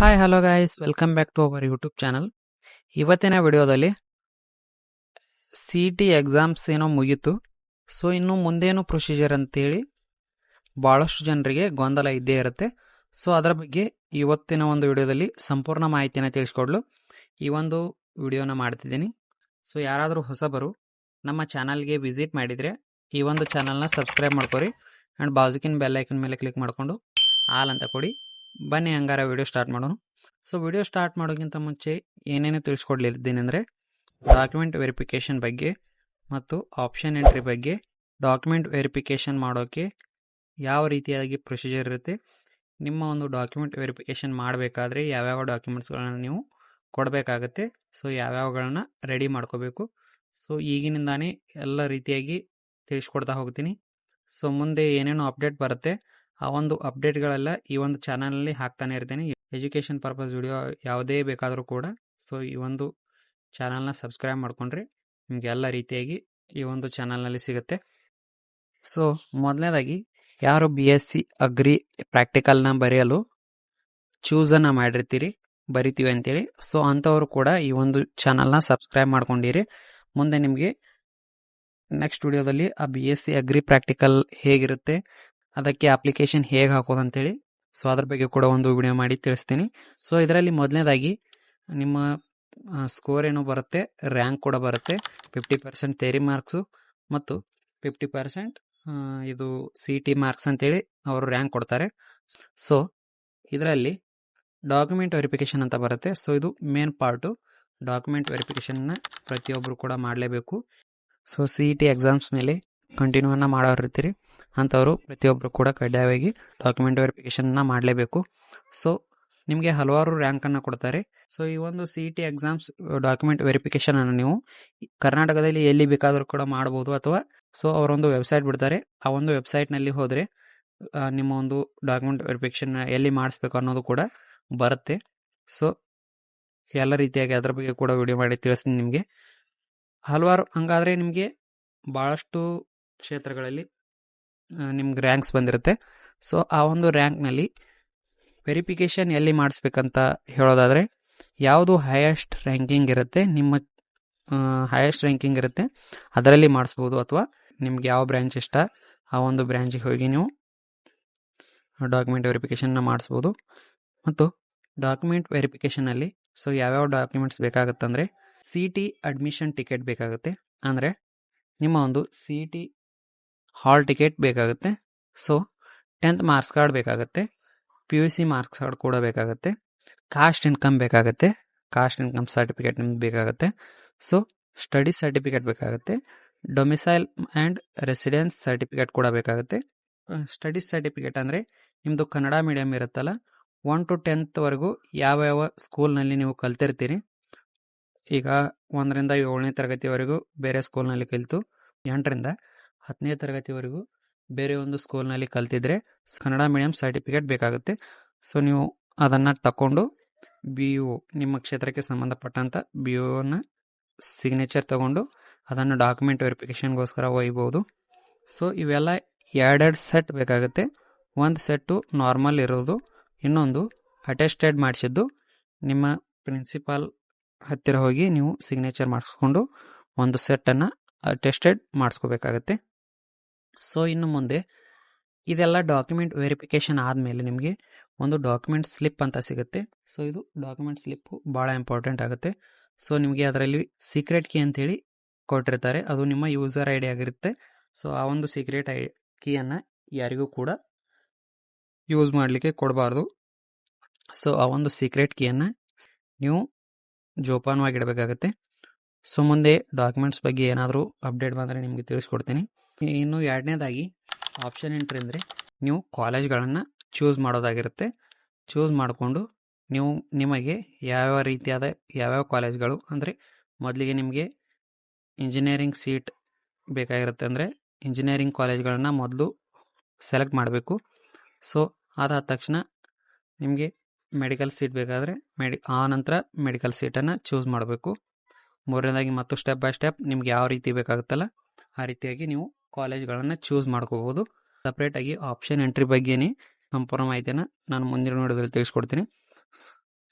Hi hello guys welcome back to our YouTube channel ಇವತ್ತಿನ ವಿಡಿಯೋದಲ್ಲಿ C T exams ಏನೋ ಮುಗೀತು. ಸೊ ಇನ್ನು ಮುಂದೇನು ಪ್ರೊಸೀಜರ್ ಅಂತೇಳಿ ಭಾಳಷ್ಟು ಜನರಿಗೆ ಗೊಂದಲ ಇದ್ದೇ ಇರುತ್ತೆ. ಸೊ ಅದರ ಬಗ್ಗೆ ಇವತ್ತಿನ ಒಂದು ವಿಡಿಯೋದಲ್ಲಿ ಸಂಪೂರ್ಣ ಮಾಹಿತಿಯನ್ನು ತಿಳಿಸ್ಕೊಡ್ಲು. ಈ ಒಂದು ವಿಡಿಯೋನ ಮಾಡ್ತಿದ್ದೀನಿ. ಸೊ ಯಾರಾದರೂ ಹೊಸಬರು ನಮ್ಮ ಚಾನಲ್ಗೆ ವಿಸಿಟ್ ಮಾಡಿದರೆ ಈ ಒಂದು ಚಾನಲ್ನ ಸಬ್ಸ್ಕ್ರೈಬ್ ಮಾಡ್ಕೊರಿ. ಆ್ಯಂಡ್ ಬಾಜುಕಿನ ಬೆಲ್ ಐಕನ್ ಮೇಲೆ ಕ್ಲಿಕ್ ಮಾಡಿಕೊಂಡು ಆಲ್ ಅಂತ ಕೊಡಿ. ಬನ್ನಿ ಹಂಗಾರ ವಿಡಿಯೋ ಸ್ಟಾರ್ಟ್ ಮಾಡೋಣ. ಸೊ ವಿಡಿಯೋ ಸ್ಟಾರ್ಟ್ ಮಾಡೋಕ್ಕಿಂತ ಮುಂಚೆ ಏನೇನು ತಿಳಿಸ್ಕೊಡ್ಲಿದ್ದೀನಿ ಅಂದರೆ ಡಾಕ್ಯುಮೆಂಟ್ ವೆರಿಫಿಕೇಷನ್ ಬಗ್ಗೆ ಮತ್ತು ಆಪ್ಷನ್ ಎಂಟ್ರಿ ಬಗ್ಗೆ ಡಾಕ್ಯುಮೆಂಟ್ ವೆರಿಫಿಕೇಷನ್ ಮಾಡೋಕ್ಕೆ ಯಾವ ರೀತಿಯಾಗಿ ಪ್ರೊಸೀಜರ್ ಇರುತ್ತೆ, ನಿಮ್ಮ ಒಂದು ಡಾಕ್ಯುಮೆಂಟ್ ವೆರಿಫಿಕೇಷನ್ ಮಾಡಬೇಕಾದ್ರೆ ಯಾವ್ಯಾವ ಡಾಕ್ಯುಮೆಂಟ್ಸ್ಗಳನ್ನು ನೀವು ಕೊಡಬೇಕಾಗತ್ತೆ ಸೊ ಯಾವ್ಯಾವಗಳನ್ನ ರೆಡಿ ಮಾಡ್ಕೋಬೇಕು. ಸೊ ಈಗಿನಿಂದಾನೇ ಎಲ್ಲ ರೀತಿಯಾಗಿ ತಿಳಿಸ್ಕೊಡ್ತಾ ಹೋಗ್ತೀನಿ. ಸೊ ಮುಂದೆ ಏನೇನು ಅಪ್ಡೇಟ್ ಬರುತ್ತೆ ಆ ಒಂದು ಅಪ್ಡೇಟ್ಗಳೆಲ್ಲ ಈ ಒಂದು ಚಾನಲ್ನಲ್ಲಿ ಹಾಕ್ತಾನೆ ಇರ್ತೀನಿ. ಎಜುಕೇಷನ್ ಪರ್ಪಸ್ ವಿಡಿಯೋ ಯಾವುದೇ ಬೇಕಾದರೂ ಕೂಡ ಸೊ ಈ ಒಂದು ಚಾನಲ್ನ ಸಬ್ಸ್ಕ್ರೈಬ್ ಮಾಡ್ಕೊಂಡ್ರೆ ನಿಮಗೆ ಎಲ್ಲ ರೀತಿಯಾಗಿ ಈ ಒಂದು ಚಾನಲ್ನಲ್ಲಿ ಸಿಗುತ್ತೆ. ಸೊ ಮೊದಲನೇದಾಗಿ, ಯಾರು ಬಿ ಎಸ್ ಸಿ ಅಗ್ರಿ ಪ್ರಾಕ್ಟಿಕಲ್ನ ಬರೆಯಲು ಚೂಸನ್ನು ಮಾಡಿರ್ತೀರಿ, ಬರಿತೀವಿ ಅಂತೇಳಿ. ಸೊ ಅಂಥವರು ಕೂಡ ಈ ಒಂದು ಚಾನಲ್ನ ಸಬ್ಸ್ಕ್ರೈಬ್ ಮಾಡ್ಕೊಂಡಿರಿ. ಮುಂದೆ ನಿಮಗೆ ನೆಕ್ಸ್ಟ್ ವಿಡಿಯೋದಲ್ಲಿ ಆ B S C agri practical ಹೇಗಿರುತ್ತೆ ಅದಕ್ಕೆ ಅಪ್ಲಿಕೇಶನ್ ಹೇಗೆ ಹಾಕೋದು ಅಂತೇಳಿ ಸೊ ಅದ್ರ ಬಗ್ಗೆ ಕೂಡ ಒಂದು ವಿಡಿಯೋ ಮಾಡಿ ತಿಳಿಸ್ತೀನಿ. ಸೊ ಇದರಲ್ಲಿ ಮೊದಲನೇದಾಗಿ ನಿಮ್ಮ ಸ್ಕೋರ್ ಏನು ಬರುತ್ತೆ ರ್ಯಾಂಕ್ ಕೂಡ ಬರುತ್ತೆ ಫಿಫ್ಟಿ ಪರ್ಸೆಂಟ್ ಥೇರಿ ಮಾರ್ಕ್ಸು ಮತ್ತು ಫಿಫ್ಟಿ ಪರ್ಸೆಂಟ್ ಇದು ಸಿ ಟಿ ಮಾರ್ಕ್ಸ್ ಅಂತೇಳಿ ಅವರು ರ್ಯಾಂಕ್ ಕೊಡ್ತಾರೆ. ಸೊ ಇದರಲ್ಲಿ ಡಾಕ್ಯುಮೆಂಟ್ ವೆರಿಫಿಕೇಷನ್ ಅಂತ ಬರುತ್ತೆ. ಸೊ ಇದು ಮೇನ್ ಪಾರ್ಟು ಡಾಕ್ಯುಮೆಂಟ್ ವೆರಿಫಿಕೇಷನ್ನ ಪ್ರತಿಯೊಬ್ಬರು ಕೂಡ ಮಾಡಲೇಬೇಕು. So C E T exams ಮೇಲೆ ಕಂಟಿನ್ಯೂವನ್ನು ಮಾಡೋರು ಇರ್ತೀರಿ ಅಂಥವರು ಪ್ರತಿಯೊಬ್ಬರು ಕೂಡ ಕಡ್ಡಾಯವಾಗಿ ಡಾಕ್ಯುಮೆಂಟ್ ವೆರಿಫಿಕೇಷನ್ನ ಮಾಡಲೇಬೇಕು. ಸೊ ನಿಮಗೆ ಹಲವಾರು ರ್ಯಾಂಕನ್ನು ಕೊಡ್ತಾರೆ. ಸೊ ಈ ಒಂದು C E T exams document ವೆರಿಫಿಕೇಷನನ್ನು ನೀವು ಕರ್ನಾಟಕದಲ್ಲಿ ಎಲ್ಲಿ ಬೇಕಾದರೂ ಕೂಡ ಮಾಡ್ಬೋದು ಅಥವಾ ಸೊ ಅವರೊಂದು ವೆಬ್ಸೈಟ್ ಬಿಡ್ತಾರೆ. ಆ ಒಂದು ವೆಬ್ಸೈಟ್ನಲ್ಲಿ ಹೋದರೆ ನಿಮ್ಮ ಒಂದು ಡಾಕ್ಯುಮೆಂಟ್ ವೆರಿಫಿಕೇಷನ್ ಎಲ್ಲಿ ಮಾಡಿಸ್ಬೇಕು ಅನ್ನೋದು ಕೂಡ ಬರುತ್ತೆ. ಸೊ ಎಲ್ಲ ರೀತಿಯಾಗಿ ಅದರ ಬಗ್ಗೆ ಕೂಡ ವಿಡಿಯೋ ಮಾಡಿ ತಿಳಿಸ್ತೀನಿ ನಿಮಗೆ. ಹಲವಾರು, ಹಂಗಾದರೆ ನಿಮಗೆ ಭಾಳಷ್ಟು ಕ್ಷೇತ್ರಗಳಲ್ಲಿ ನಿಮ್ಗೆ ರ್ಯಾಂಕ್ಸ್ ಬಂದಿರುತ್ತೆ. ಸೊ ಆ ಒಂದು ರ್ಯಾಂಕ್ನಲ್ಲಿ ವೆರಿಫಿಕೇಷನ್ ಎಲ್ಲಿ ಮಾಡಿಸ್ಬೇಕಂತ ಹೇಳೋದಾದರೆ, ಯಾವುದು ಹೈಯೆಸ್ಟ್ ರ್ಯಾಂಕಿಂಗ್ ಇರುತ್ತೆ, ನಿಮ್ಮ ಹೈಯೆಸ್ಟ್ ರ್ಯಾಂಕಿಂಗ್ ಇರುತ್ತೆ, ಅದರಲ್ಲಿ ಮಾಡಿಸ್ಬೋದು ಅಥವಾ ನಿಮ್ಗೆ ಯಾವ ಬ್ರ್ಯಾಂಚ್ ಇಷ್ಟ, ಆ ಒಂದು ಬ್ರ್ಯಾಂಚಿಗೆ ಹೋಗಿ ನೀವು ಡಾಕ್ಯುಮೆಂಟ್ ವೆರಿಫಿಕೇಷನ್ನ ಮಾಡಿಸ್ಬೋದು. ಮತ್ತು ಡಾಕ್ಯುಮೆಂಟ್ ವೆರಿಫಿಕೇಷನಲ್ಲಿ ಸೊ ಯಾವ್ಯಾವ ಡಾಕ್ಯುಮೆಂಟ್ಸ್ ಬೇಕಾಗುತ್ತಂದರೆ ಸಿ ಟಿ ಅಡ್ಮಿಷನ್ ಟಿಕೆಟ್ ಬೇಕಾಗುತ್ತೆ. ಅಂದರೆ, ನಿಮ್ಮ ಒಂದು ಸಿ ಟಿ ಹಾಲ್ ಟಿಕೆಟ್ ಬೇಕಾಗುತ್ತೆ. ಸೊ ಟೆಂತ್ ಮಾರ್ಕ್ಸ್ ಕಾರ್ಡ್ ಬೇಕಾಗುತ್ತೆ. P U C marks card ಕೂಡ ಬೇಕಾಗುತ್ತೆ. ಕಾಸ್ಟ್ ಇನ್ಕಮ್ ಬೇಕಾಗುತ್ತೆ. ಕಾಸ್ಟ್ ಇನ್ಕಮ್ ಸರ್ಟಿಫಿಕೇಟ್ ನಿಮ್ಗೆ ಬೇಕಾಗುತ್ತೆ. ಸೊ ಸ್ಟಡಿ ಸರ್ಟಿಫಿಕೇಟ್ ಬೇಕಾಗುತ್ತೆ. ಡೊಮಿಸೈಲ್ ಆ್ಯಂಡ್ ರೆಸಿಡೆನ್ಸ್ ಸರ್ಟಿಫಿಕೇಟ್ ಕೂಡ ಬೇಕಾಗುತ್ತೆ. ಸ್ಟಡಿ ಸರ್ಟಿಫಿಕೇಟ್ ಅಂದರೆ ನಿಮ್ಮದು ಕನ್ನಡ ಮೀಡಿಯಮ್ ಇರುತ್ತಲ್ಲ ಒನ್ ಟು ಟೆಂತ್ವರೆಗೂ ಯಾವ ಯಾವ ಸ್ಕೂಲ್ನಲ್ಲಿ ನೀವು ಕಲ್ತಿರ್ತೀರಿ? ಈಗ ಒಂದರಿಂದ ಏಳನೇ ತರಗತಿವರೆಗೂ ಬೇರೆ ಸ್ಕೂಲ್ನಲ್ಲಿ ಕಲಿತು, ಎಂಟರಿಂದ. ಹತ್ತನೇ ತರಗತಿವರೆಗೂ ಬೇರೆ ಒಂದು ಸ್ಕೂಲ್ನಲ್ಲಿ ಕಲ್ತಿದ್ರೆ ಕನ್ನಡ ಮೀಡಿಯಂ ಸರ್ಟಿಫಿಕೇಟ್ ಬೇಕಾಗುತ್ತೆ. ಸೊ ನೀವು ಅದನ್ನು ತಗೊಂಡು ಬಿ ಯು ನಿಮ್ಮ ಕ್ಷೇತ್ರಕ್ಕೆ ಸಂಬಂಧಪಟ್ಟಂಥ ಬಿ ಯುನ ಸಿಗ್ನೇಚರ್ ತಗೊಂಡು ಅದನ್ನು ಡಾಕ್ಯುಮೆಂಟ್ ವೆರಿಫಿಕೇಷನ್ಗೋಸ್ಕರ ಒಯ್ಬೋದು. ಸೊ ಇವೆಲ್ಲ ಎರಡೆರಡು ಸೆಟ್ ಬೇಕಾಗುತ್ತೆ. ಒಂದು ಸೆಟ್ಟು ನಾರ್ಮಲ್ ಇರೋದು, ಇನ್ನೊಂದು ಅಟೆಸ್ಟೆಡ್ ಮಾಡಿಸಿದ್ದು. ನಿಮ್ಮ ಪ್ರಿನ್ಸಿಪಾಲ್ ಹತ್ತಿರ ಹೋಗಿ ನೀವು ಸಿಗ್ನೇಚರ್ ಮಾಡಿಸ್ಕೊಂಡು ಒಂದು ಸೆಟ್ಟನ್ನು ಅಟೆಸ್ಟೆಡ್ ಮಾಡಿಸ್ಕೋಬೇಕಾಗತ್ತೆ. ಸೊ ಇನ್ನು ಮುಂದೆ ಇದೆಲ್ಲ ಡಾಕ್ಯುಮೆಂಟ್ ವೆರಿಫಿಕೇಷನ್ ಆದಮೇಲೆ ನಿಮಗೆ ಒಂದು ಡಾಕ್ಯುಮೆಂಟ್ ಸ್ಲಿಪ್ ಅಂತ ಸಿಗುತ್ತೆ. ಸೊ ಇದು ಡಾಕ್ಯುಮೆಂಟ್ ಸ್ಲಿಪ್ಪು ಭಾಳ ಇಂಪಾರ್ಟೆಂಟ್ ಆಗುತ್ತೆ. ಸೊ ನಿಮಗೆ ಅದರಲ್ಲಿ ಸೀಕ್ರೆಟ್ ಕೀ ಅಂತೇಳಿ ಕೊಟ್ಟಿರ್ತಾರೆ. ಅದು ನಿಮ್ಮ ಯೂಸರ್ ಐ ಡಿ ಆಗಿರುತ್ತೆ. ಸೊ ಆ ಒಂದು ಸೀಕ್ರೆಟ್ ಐ ಕೀಯನ್ನು ಯಾರಿಗೂ ಕೂಡ ಯೂಸ್ ಮಾಡಲಿಕ್ಕೆ ಕೊಡಬಾರ್ದು. ಸೊ ಆ ಒಂದು ಸೀಕ್ರೆಟ್ ಕೀಯನ್ನು ನೀವು ಜೋಪಾನವಾಗಿಡಬೇಕಾಗತ್ತೆ ಸೊ ಮುಂದೆ ಡಾಕ್ಯುಮೆಂಟ್ಸ್ ಬಗ್ಗೆ ಏನಾದರೂ ಅಪ್ಡೇಟ್ ಬಂದರೆ ನಿಮಗೆ ತಿಳಿಸ್ಕೊಡ್ತೀನಿ. ಇನ್ನು ಎರಡನೇದಾಗಿ ಆಪ್ಷನ್ ಎಂಟ್ರಿ ಅಂದರೆ ನೀವು ಕಾಲೇಜ್ಗಳನ್ನು ಚೂಸ್ ಮಾಡೋದಾಗಿರುತ್ತೆ. ಚೂಸ್ ಮಾಡಿಕೊಂಡು ನೀವು ನಿಮಗೆ ಯಾವ್ಯಾವ ರೀತಿಯಾದ ಯಾವ್ಯಾವ ಕಾಲೇಜ್ಗಳು ಅಂದರೆ ಮೊದಲಿಗೆ ನಿಮಗೆ ಇಂಜಿನಿಯರಿಂಗ್ ಸೀಟ್ ಬೇಕಾಗಿರುತ್ತೆ ಅಂದರೆ ಇಂಜಿನಿಯರಿಂಗ್ ಕಾಲೇಜ್ಗಳನ್ನು ಮೊದಲು ಸೆಲೆಕ್ಟ್ ಮಾಡಬೇಕು. ಸೊ ಅದಾದ ತಕ್ಷಣ ನಿಮಗೆ ಮೆಡಿಕಲ್ ಸೀಟ್ ಬೇಕಾದರೆ ಮೆಡಿ ಆ ನಂತರ ಮೆಡಿಕಲ್ ಸೀಟನ್ನು ಚೂಸ್ ಮಾಡಬೇಕು. ಮೂರನೇದಾಗಿ ಮತ್ತು ಸ್ಟೆಪ್ ಬೈ ಸ್ಟೆಪ್ ನಿಮ್ಗೆ ಯಾವ ರೀತಿ ಬೇಕಾಗುತ್ತಲ್ಲ, ಆ ರೀತಿಯಾಗಿ ನೀವು ಕಾಲೇಜ್ಗಳನ್ನು ಚೂಸ್ ಮಾಡ್ಕೋಬೋದು ಸಪ್ರೇಟಾಗಿ ಆಪ್ಷನ್ ಎಂಟ್ರಿ ಬಗ್ಗೆನೇ ಸಂಪೂರ್ಣ ಮಾಹಿತಿಯನ್ನು ನಾನು ಮುಂದಿನ ವಿಡಿಯೋದಲ್ಲಿ ತಿಳಿಸ್ಕೊಡ್ತೀನಿ.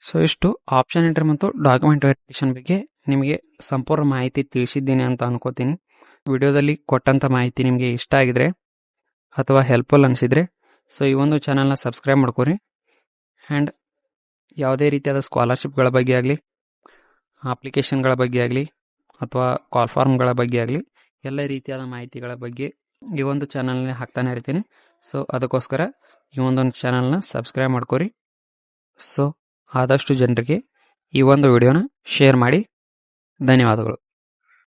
ಸೊ ಇಷ್ಟು ಆಪ್ಷನ್ ಎಂಟ್ರಿ ಮತ್ತು ಡಾಕ್ಯುಮೆಂಟ್ ವೆರಿಫಿಕೇಶನ್ ಬಗ್ಗೆ ನಿಮಗೆ ಸಂಪೂರ್ಣ ಮಾಹಿತಿ ತಿಳಿಸಿದ್ದೀನಿ ಅಂತ ಅನ್ಕೋತೀನಿ. ವಿಡಿಯೋದಲ್ಲಿ ಕೊಟ್ಟಂಥ ಮಾಹಿತಿ ನಿಮಗೆ ಇಷ್ಟ ಆಗಿದ್ರೆ ಅಥವಾ ಹೆಲ್ಪ್ಫುಲ್ ಅನಿಸಿದ್ರೆ ಸೊ ಈ ಒಂದು ಚಾನಲ್ನ ಸಬ್ಸ್ಕ್ರೈಬ್ ಮಾಡ್ಕೊರಿ. ಆ್ಯಂಡ್ ಯಾವುದೇ ರೀತಿಯಾದ ಸ್ಕಾಲರ್ಶಿಪ್ಗಳ ಬಗ್ಗೆ ಆಗಲಿ ಅಪ್ಲಿಕೇಶನ್ಗಳ ಬಗ್ಗೆ ಆಗಲಿ, ಅಥವಾ ಕಾಲ್ ಫಾರ್ಮ್ಗಳ ಬಗ್ಗೆ ಆಗಲಿ ಎಲ್ಲ ರೀತಿಯಾದ ಮಾಹಿತಿಗಳ ಬಗ್ಗೆ ಈ ಒಂದು ಚಾನಲ್ನ ಹಾಕ್ತಾನೆ ಇರ್ತೀನಿ. ಸೊ ಅದಕ್ಕೋಸ್ಕರ ಈ ಒಂದೊಂದು ಚಾನಲ್ನ ಸಬ್ಸ್ಕ್ರೈಬ್ ಮಾಡ್ಕೊರಿ. ಸೊ ಆದಷ್ಟು ಜನರಿಗೆ ಈ ಒಂದು ವಿಡಿಯೋನ ಶೇರ್ ಮಾಡಿ. ಧನ್ಯವಾದಗಳು.